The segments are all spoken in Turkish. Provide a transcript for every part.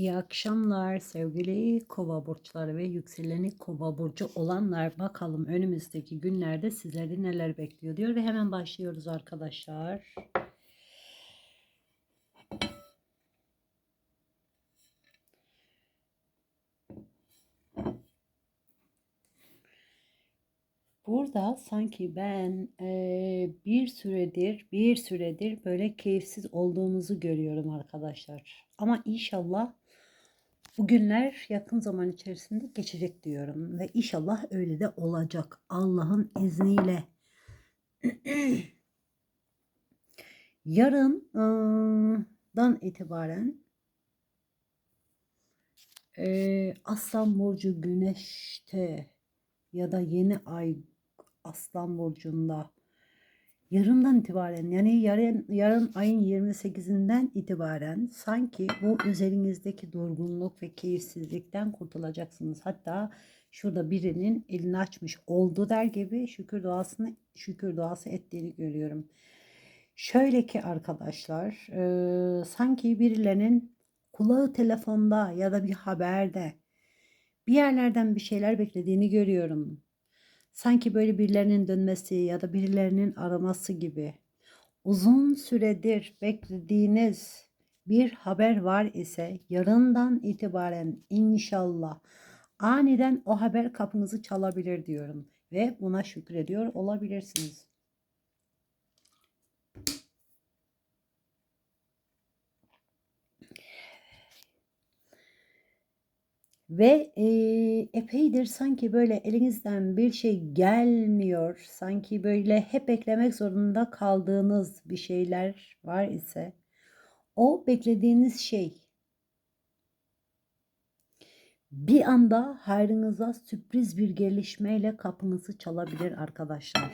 İyi akşamlar sevgili kova burçları ve yükseleni kova burcu olanlar. Bakalım önümüzdeki günlerde sizleri neler bekliyor diyor ve hemen başlıyoruz arkadaşlar. Burada sanki ben eee, bir süredir bir süredir böyle keyifsiz olduğunuzu görüyorum arkadaşlar. Ama inşallah bu günler yakın zaman içerisinde geçecek diyorum ve inşallah öyle de olacak Allah'ın izniyle. Yarından itibaren eee, Aslan Burcu Güneş'te ya da yeni ay Aslan Burcu'nda yarından itibaren yani yarın, yarın ayın 28'inden itibaren sanki bu üzerinizdeki durgunluk ve keyifsizlikten kurtulacaksınız. Hatta şurada birinin elini açmış oldu der gibi şükür duasını şükür duası ettiğini görüyorum. Şöyle ki arkadaşlar e, sanki birilerinin kulağı telefonda ya da bir haberde bir yerlerden bir şeyler beklediğini görüyorum. Sanki böyle birilerinin dönmesi ya da birilerinin araması gibi. Uzun süredir beklediğiniz bir haber var ise yarından itibaren inşallah aniden o haber kapınızı çalabilir diyorum ve buna şükrediyor olabilirsiniz. Ve eee, epeydir sanki böyle elinizden bir şey gelmiyor. Sanki böyle hep beklemek zorunda kaldığınız bir şeyler var ise o beklediğiniz şey bir anda hayrınıza sürpriz bir gelişmeyle kapınızı çalabilir arkadaşlar.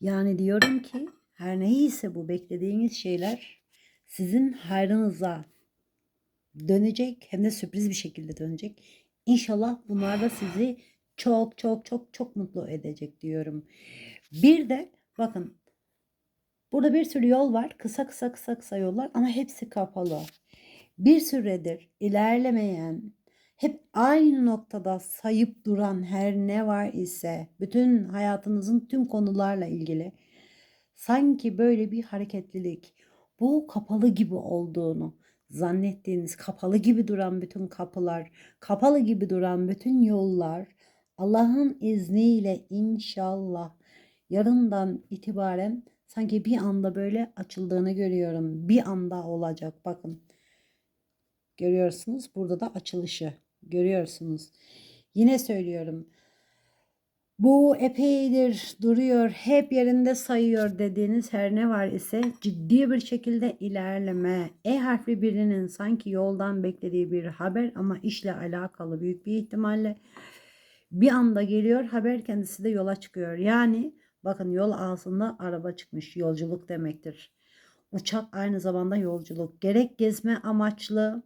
Yani diyorum ki her neyse bu beklediğiniz şeyler sizin hayrınıza dönecek hem de sürpriz bir şekilde dönecek. İnşallah bunlar da sizi çok çok çok çok mutlu edecek diyorum. Bir de bakın burada bir sürü yol var. Kısa kısa kısa kısa yollar ama hepsi kapalı. Bir süredir ilerlemeyen, hep aynı noktada sayıp duran her ne var ise bütün hayatınızın tüm konularla ilgili sanki böyle bir hareketlilik bu kapalı gibi olduğunu zannettiğiniz kapalı gibi duran bütün kapılar, kapalı gibi duran bütün yollar Allah'ın izniyle inşallah yarından itibaren sanki bir anda böyle açıldığını görüyorum. Bir anda olacak bakın. Görüyorsunuz burada da açılışı görüyorsunuz. Yine söylüyorum. Bu epeydir duruyor, hep yerinde sayıyor dediğiniz her ne var ise ciddi bir şekilde ilerleme. E harfli birinin sanki yoldan beklediği bir haber ama işle alakalı büyük bir ihtimalle bir anda geliyor haber kendisi de yola çıkıyor. Yani bakın yol ağzında araba çıkmış yolculuk demektir. Uçak aynı zamanda yolculuk. Gerek gezme amaçlı,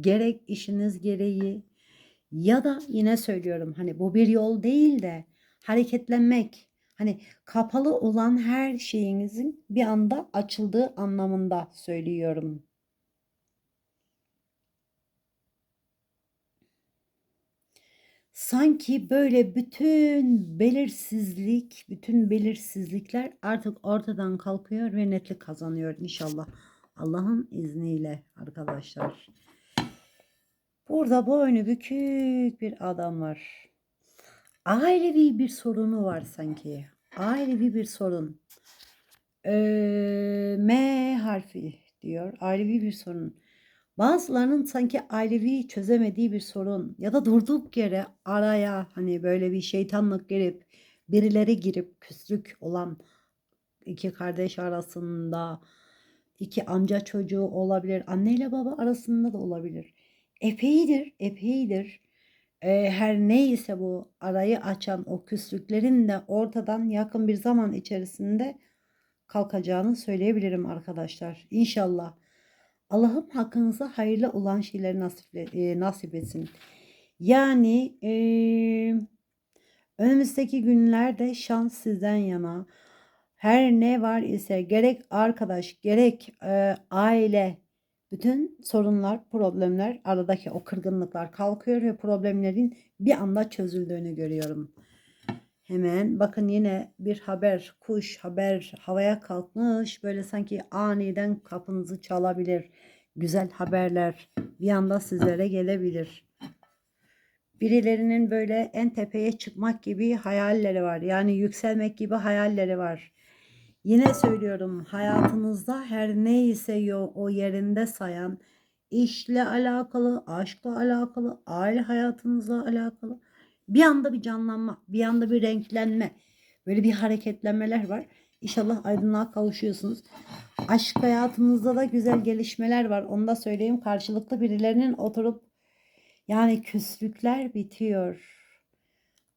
gerek işiniz gereği ya da yine söylüyorum hani bu bir yol değil de hareketlenmek. Hani kapalı olan her şeyinizin bir anda açıldığı anlamında söylüyorum. Sanki böyle bütün belirsizlik, bütün belirsizlikler artık ortadan kalkıyor ve netlik kazanıyor inşallah. Allah'ın izniyle arkadaşlar. Burada boynu bükük bir adam var. Ailevi bir sorunu var sanki. Ailevi bir sorun. Ee, M harfi diyor. Ailevi bir sorun. Bazılarının sanki ailevi çözemediği bir sorun ya da durduk yere araya hani böyle bir şeytanlık girip birileri girip küslük olan iki kardeş arasında iki amca çocuğu olabilir. Anne ile baba arasında da olabilir. Epeydir, epeydir e, her neyse bu arayı açan o küslüklerin de ortadan yakın bir zaman içerisinde kalkacağını söyleyebilirim arkadaşlar. İnşallah Allah'ım hakkınıza hayırlı olan şeyleri nasip, e, nasip etsin. Yani e, önümüzdeki günlerde şans sizden yana. Her ne var ise gerek arkadaş gerek e, aile bütün sorunlar, problemler, aradaki o kırgınlıklar kalkıyor ve problemlerin bir anda çözüldüğünü görüyorum. Hemen bakın yine bir haber, kuş haber havaya kalkmış. Böyle sanki aniden kapınızı çalabilir. Güzel haberler bir anda sizlere gelebilir. Birilerinin böyle en tepeye çıkmak gibi hayalleri var. Yani yükselmek gibi hayalleri var. Yine söylüyorum hayatınızda her neyse o yerinde sayan işle alakalı, aşkla alakalı, aile hayatınızla alakalı bir anda bir canlanma, bir anda bir renklenme, böyle bir hareketlenmeler var. İnşallah aydınlığa kavuşuyorsunuz. Aşk hayatınızda da güzel gelişmeler var. Onu da söyleyeyim. Karşılıklı birilerinin oturup yani küslükler bitiyor.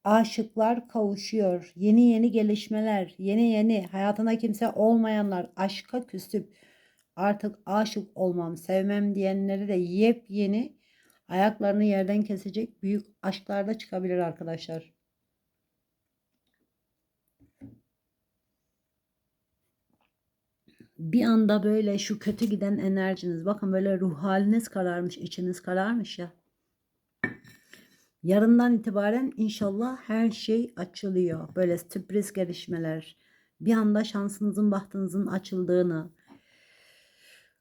Aşıklar kavuşuyor. Yeni yeni gelişmeler, yeni yeni hayatına kimse olmayanlar aşka küsüp artık aşık olmam, sevmem diyenleri de yepyeni ayaklarını yerden kesecek büyük aşklar da çıkabilir arkadaşlar. Bir anda böyle şu kötü giden enerjiniz bakın böyle ruh haliniz kararmış, içiniz kararmış ya. Yarından itibaren inşallah her şey açılıyor. Böyle sürpriz gelişmeler. Bir anda şansınızın, bahtınızın açıldığını.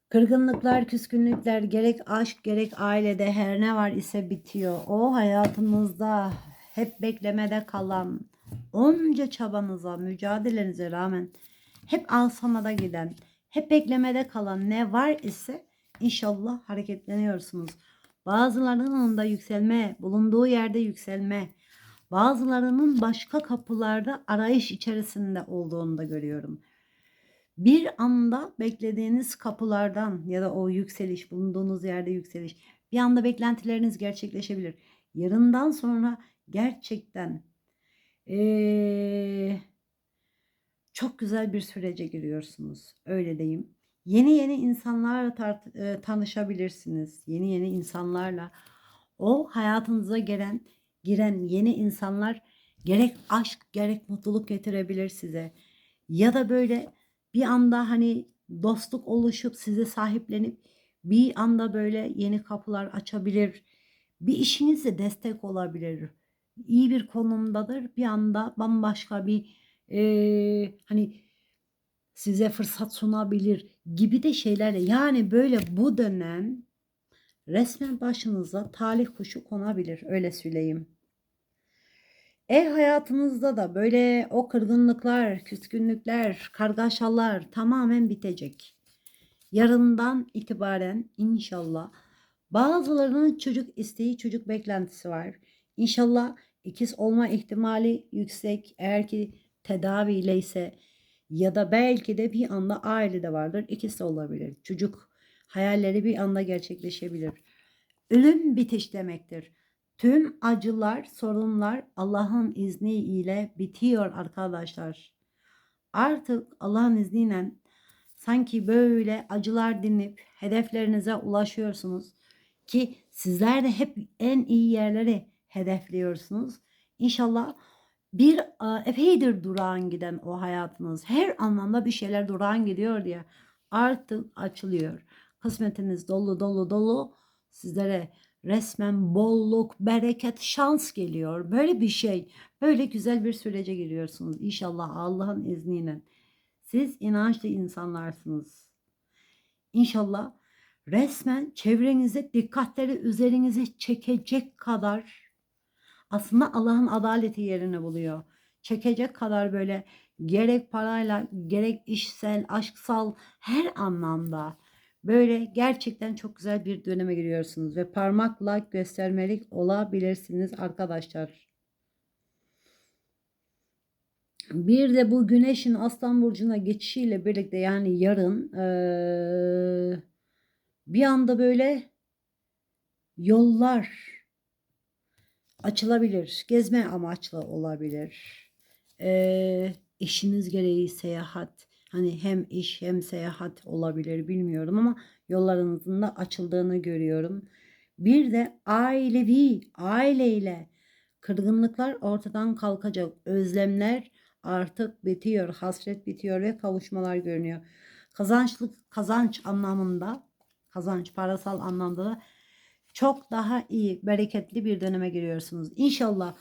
Kırgınlıklar, küskünlükler gerek aşk gerek ailede her ne var ise bitiyor. O hayatınızda hep beklemede kalan, onca çabanıza, mücadelenize rağmen hep alsamada giden, hep beklemede kalan ne var ise inşallah hareketleniyorsunuz. Bazılarının da yükselme, bulunduğu yerde yükselme, bazılarının başka kapılarda arayış içerisinde olduğunu da görüyorum. Bir anda beklediğiniz kapılardan ya da o yükseliş, bulunduğunuz yerde yükseliş, bir anda beklentileriniz gerçekleşebilir. Yarından sonra gerçekten ee, çok güzel bir sürece giriyorsunuz. Öyle diyeyim. Yeni yeni insanlarla e, tanışabilirsiniz. Yeni yeni insanlarla o hayatınıza gelen giren yeni insanlar gerek aşk gerek mutluluk getirebilir size. Ya da böyle bir anda hani dostluk oluşup size sahiplenip bir anda böyle yeni kapılar açabilir. Bir işinizde destek olabilir. İyi bir konumdadır. Bir anda bambaşka bir e, hani size fırsat sunabilir gibi de şeylerle yani böyle bu dönem resmen başınıza talih kuşu konabilir öyle söyleyeyim. Ev hayatınızda da böyle o kırgınlıklar, küskünlükler, kargaşalar tamamen bitecek. Yarından itibaren inşallah bazılarının çocuk isteği, çocuk beklentisi var. İnşallah ikiz olma ihtimali yüksek. Eğer ki tedaviyle ise ya da belki de bir anda ailede vardır. İkisi olabilir. Çocuk hayalleri bir anda gerçekleşebilir. Ölüm bitiş demektir. Tüm acılar, sorunlar Allah'ın izniyle bitiyor arkadaşlar. Artık Allah'ın izniyle sanki böyle acılar dinip hedeflerinize ulaşıyorsunuz ki sizler de hep en iyi yerleri hedefliyorsunuz. İnşallah bir epeydir durağan giden o hayatınız. Her anlamda bir şeyler durağan gidiyor diye artık açılıyor. Kısmetiniz dolu dolu dolu sizlere resmen bolluk, bereket, şans geliyor. Böyle bir şey, böyle güzel bir sürece giriyorsunuz. İnşallah Allah'ın izniyle. Siz inançlı insanlarsınız. İnşallah resmen çevrenize dikkatleri üzerinize çekecek kadar aslında Allah'ın adaleti yerini buluyor. Çekecek kadar böyle gerek parayla gerek işsel, aşksal her anlamda böyle gerçekten çok güzel bir döneme giriyorsunuz ve parmakla göstermelik olabilirsiniz arkadaşlar. Bir de bu güneşin aslan burcuna geçişiyle birlikte yani yarın ee, bir anda böyle yollar açılabilir. Gezme amaçlı olabilir. Ee, işiniz gereği seyahat. Hani hem iş hem seyahat olabilir bilmiyorum ama yollarınızın da açıldığını görüyorum. Bir de ailevi, aileyle kırgınlıklar ortadan kalkacak. Özlemler artık bitiyor, hasret bitiyor ve kavuşmalar görünüyor. Kazançlık kazanç anlamında kazanç, parasal anlamda da çok daha iyi, bereketli bir döneme giriyorsunuz. İnşallah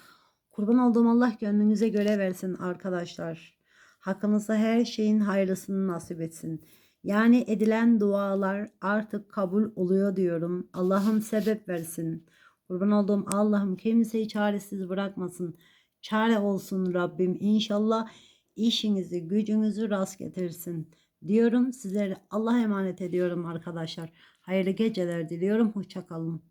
kurban olduğum Allah gönlünüze göre versin arkadaşlar. Hakkınızda her şeyin hayırlısını nasip etsin. Yani edilen dualar artık kabul oluyor diyorum. Allah'ım sebep versin. Kurban olduğum Allah'ım kimseyi çaresiz bırakmasın. Çare olsun Rabbim inşallah işinizi gücünüzü rast getirsin diyorum. Sizlere Allah'a emanet ediyorum arkadaşlar. Hayırlı geceler diliyorum. Hoşçakalın.